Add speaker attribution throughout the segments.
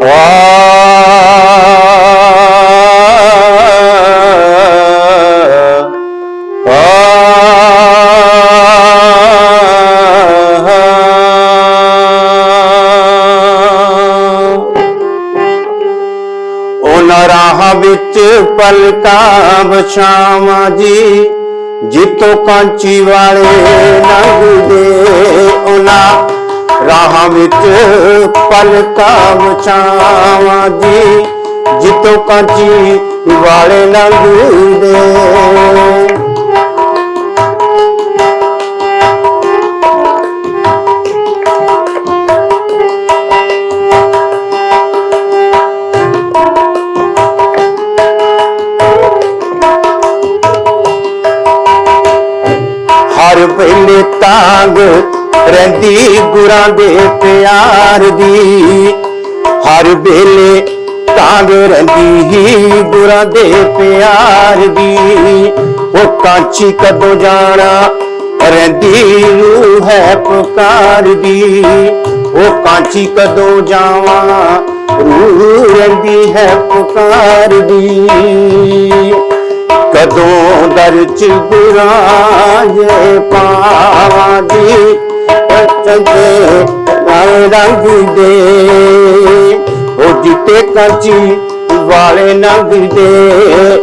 Speaker 1: ਆ ਉਹਨਾਂ ਰਾਹਾਂ ਵਿੱਚ ਪਲਕਾ ਬਛਾਵਾਂ ਜੀ ਜਿੱਤੋਂ ਕਾਂਚੀ ਵਾਲੇ ਲੰਘਦੇ ਉਹਨਾਂ ਰਾਹਾਂ ਵਿੱਚ ਪਲਕਾਂ ਬਛਾਵਾਂ ਜੀ। ਜਿੱਤੋਂ ਕਾਂਚੀ ਵਾਲੇ ਲੰਘਦੇ ਹਰ ਪਹਿਲੇ ਤਾਂਗ ਰਹਿੰਦੀ ਗੁਰਾਂ ਦੇ ਪਿਆਰ ਦੀ। ਹਰ ਵੇਲੇ ਤਾਂਗ ਰਹਿੰਦੀ ਹੀ ਗੁਰਾਂ ਦੇ ਪਿਆਰ ਦੀ। ਉਹ ਕਾਂਚੀ ਕਦੋਂ ਜਾਣਾ? ਰਹਿੰਦੀ ਰੂਹ ਹੈ ਪੁਕਾਰਦੀ ਉਹ ਕਾਂਚੀ ਕਦੋਂ ਜਾਵਾਂ? ਰੂਹ ਰਹਿੰਦੀ ਹੈ ਪੁਕਾਰਦੀ ਕਦੋਂ ਦਰ ਚ ਗੁਰਾਏ ਪਾਵਾਂ ਦੀ ਚੰਗੇ ਨਾਲ ਰੰਗ ਦੇ ਉਹ ਜਿੱਤੇ ਕਾਂਚੀ ਵਾਲੇ ਨੰਗ ਦੇ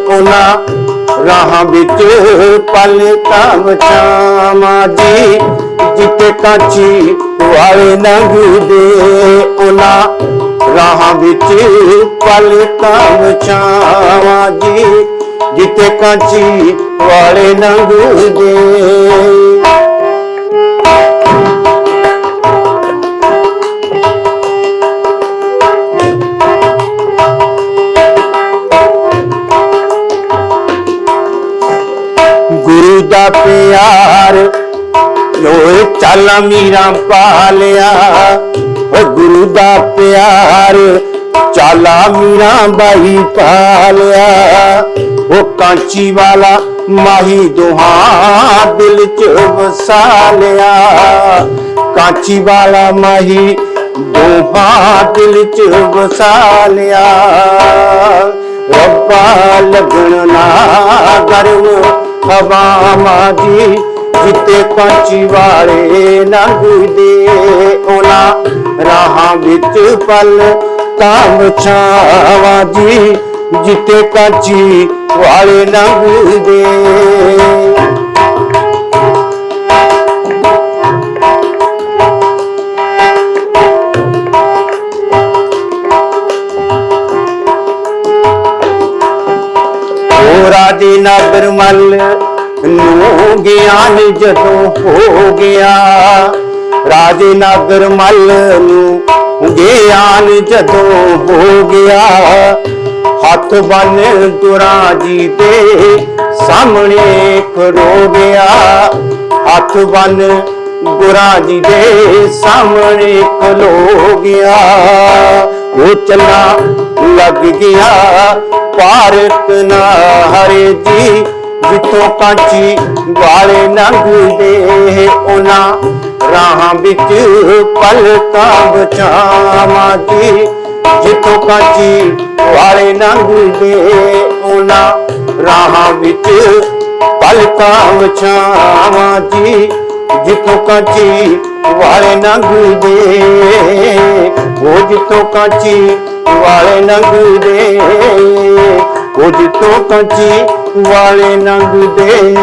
Speaker 1: ਉਹਨਾਂ ਰਾਹਾਂ ਵਿੱਚ ਪਲ ਕਾਮਚਾਵਾਂ ਜੀ ਜਿੱਤੇ ਕਾਚੀ ਵਾਲੇ ਨੰਗ ਦੇ ਉਹਨਾਂ ਰਾਹਾਂ ਵਿੱਚ ਪਲ ਕਾਮਚਾਵਾਂ ਜੀ ਜਿੱਤੇ ਕਾਚੀ ਵਾਲੇ ਲੰਘਦੇ ਦਾ ਪਿਆਰ। ਲੋਏ ਚਾਲਾ ਮੀਰਾ ਪਾਲਿਆ ਓ ਗੁਰੂ ਦਾ ਪਿਆਰ, ਚਾਲਾ ਮੀਰਾ ਬਾਈ ਪਾਲਿਆ ਉਹ ਕਾਂਚੀ ਵਾਲਾ ਮਾਹੀ ਦੁਹਾ ਦਿਲ ਚ ਵਸਾ ਲਿਆ। ਕਾਂਚੀ ਵਾਲਾ ਮਾਹੀ ਦੁਹਾ ਦਿਲ ਚ ਵਸਾ ਲਿਆ। ਰੱਬਾ ਲੱਗਣ ਨਾ ਗਰਮ ਹਵਾ ਮਾਜੀ ਜਿੱਤੇ ਕਾਂਚੀ ਵਾਲੇ ਲੰਘਦੇ ਉਹਨਾਂ ਰਾਹਾਂ ਵਿੱਚ ਪਲ ਕਾਮ ਛਾਵਾਂ ਜੀ ਜਿੱਤੇ ਕਾਂਚੀ ਵਾਲੇ ਲੰਘਦੇ ਉਹ ਰਾਜੇ ਨਾਦਰ ਮੱਲ ਨੂੰ ਗਿਆਨ ਜਦੋਂ ਹੋ ਗਿਆ। ਰਾਜੇ ਨਾਦਰ ਮੱਲ ਨੂੰ ਗਿਆਨ ਜਦੋਂ ਹੋ ਗਿਆ। ਹੱਥ ਬੰਨ ਤੁਰਾਂ ਜੀ ਦੇ ਸਾਹਮਣੇ ਖੜੋ ਗਿਆ। ਹੱਥ ਬੰਨ ਗੁਰਾਂ ਜੀ ਦੇ ਸਾਹਮਣੇ ਖਲੋ ਗਿਆ। ਉਹ ਚੱਲਾ ਲੱਗ ਗਿਆ। ਭਾਰਤ ਨਾ ਹਰੇ ਜੀ ਜਿੱਥੋਂ ਕਾਂਚੀ ਵਾਲੇ ਲੰਘਦੇ ਉਹਨਾਂ ਰਾਹਾਂ ਵਿੱਚ ਪਲਕਾਂ ਬਚਾਵਾਂ ਜੀ, ਜਿੱਥੋਂ ਕਾਂਚੀ ਵਾਲੇ ਲੰਘਦੇ ਉਹਨਾਂ ਰਾਹਾਂ ਵਿੱਚ ਪਲਕਾਂ ਬਚਾਵਾਂ ਜੀ, ਜਿੱਥੋਂ ਕਾਂਚੀ ਵਾਲੇ ਲੰਘਦੇ ਉਹ ਜਿੱਥੋਂ ਕਾਂਚੀ ਵਾਲੇ ਲੰਘਦੇ ਉਹ ਜਿੱਥੋਂ ਕਾਂਚੀ ਵਾਲੇ ਲੰਘਦੇ